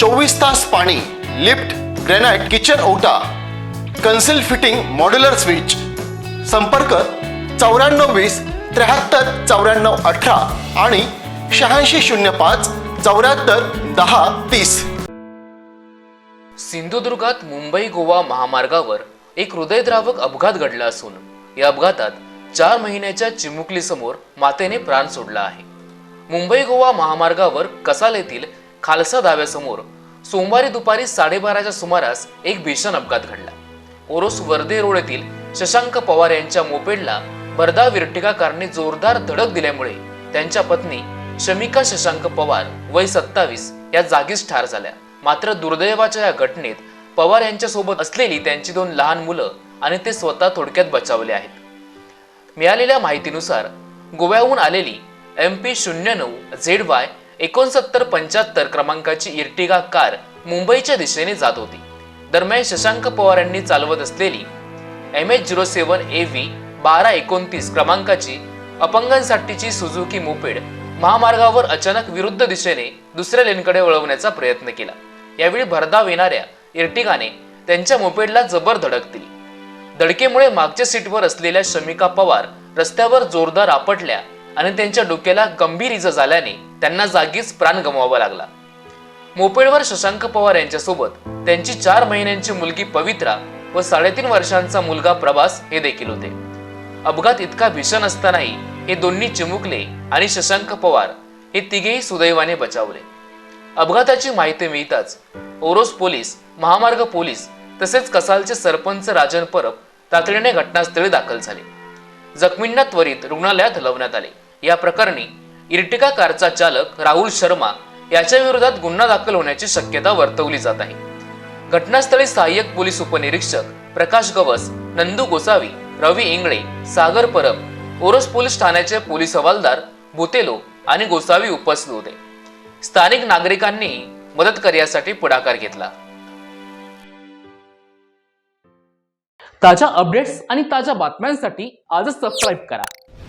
चोवीस तास पाणी लिफ्ट ग्रेनाइट किचन ओटा कन्सिल फिटिंग मॉड्युलर स्विच. संपर्क चौऱ्याण्णव वीस त्र्याहत्तर चौऱ्याण्णव अठरा आणि शहाऐंशी शून्य पाच चौऱ्याहत्तर दहा तीस. सिंधुदुर्गात मुंबई गोवा महामार्गावर एक हृदयद्रावक अपघात घडला असून या अपघातात चार महिन्याच्या चिमुकलीसमोर मातेने प्राण सोडला आहे. मुंबई गोवा महामार्गावर कसाल येथील खालसा धाव्यासमोर सोमवारी दुपारी साडेबाराच्या सुमारास एक भीषण अपघात घडला. ओरोस वर्दे रोड येथील शशांक पवार यांच्या मोपेडला भरधाव विर्टिका कारने जोरदार धडक दिल्यामुळे त्यांच्या पत्नी शमिका शशांक पवार वय सत्तावीस या जागीच ठार झाल्या. मात्र दुर्दैवाच्या या घटनेत पवार यांच्यासोबत असलेली त्यांची दोन लहान मुलं आणि ते स्वतः थोडक्यात बचावले आहेत. मिळालेल्या माहितीनुसार गोव्याहून आलेली एम पी शून्य नऊ झेड वाय एकोणसत्तर पंच्याहत्तर क्रमांकाची इर्टिगा कार मुंबईच्या दिशेने जात होती. दरम्यान शशांक पवार यांनी चालवत असलेली M H zero seven A V बारा एकोणतीस क्रमांकाची अपंगांसाठीची सुझुकी मोपेड महामार्गावर अचानक विरुद्ध दिशेने दुसऱ्या लेनकडे वळवण्याचा प्रयत्न केला. यावेळी भरधाव येणाऱ्या इर्टिगाने त्यांच्या मोपेडला जबर धडक दिली धडकेमुळे मागच्या सीटवर असलेल्या शमिका पवार रस्त्यावर जोरदार आपटल्या आणि त्यांच्या डोक्याला गंभीर इजा झाल्याने त्यांना जागीच प्राण गमवावा लागला. मोपेडवर शशांक पवार यांच्यासोबत त्यांची चार महिन्यांची मुलगी पवित्रा व साडेतीन वर्षांचा मुलगा प्रभास हे देखील होते. अपघात इतका भीषण असतानाही हे दोन्ही चिमुकले आणि शशांक पवार हे तिघेही सुदैवाने बचावले. अपघाताची माहिती मिळताच ओरोस पोलीस महामार्ग पोलीस तसेच कसालचे सरपंच राजन परब तातडीने घटनास्थळी दाखल झाले. जखमींना त्वरित रुग्णालयात हलवण्यात आले. या प्रकरणी इर्टिका कारचा चालक राहुल शर्मा याच्या विरोधात गुन्हा दाखल होण्याची शक्यता वर्तवली जात आहे. घटनास्थळी सहाय्यक पोलीस उपनिरीक्षक प्रकाश गवस नंदू गोसावी रवी इंगळे सागर परब ओरस पोलीस ठाण्याचे पोलीस हवालदार बुतेलो आणि गोसावी उपस्थित होते. स्थानिक नागरिकांनी मदत करण्यासाठी पुढाकार घेतला. ताज्या अपडेट्स आणि ताज्या बातम्यांसाठी आजच सबस्क्राईब करा.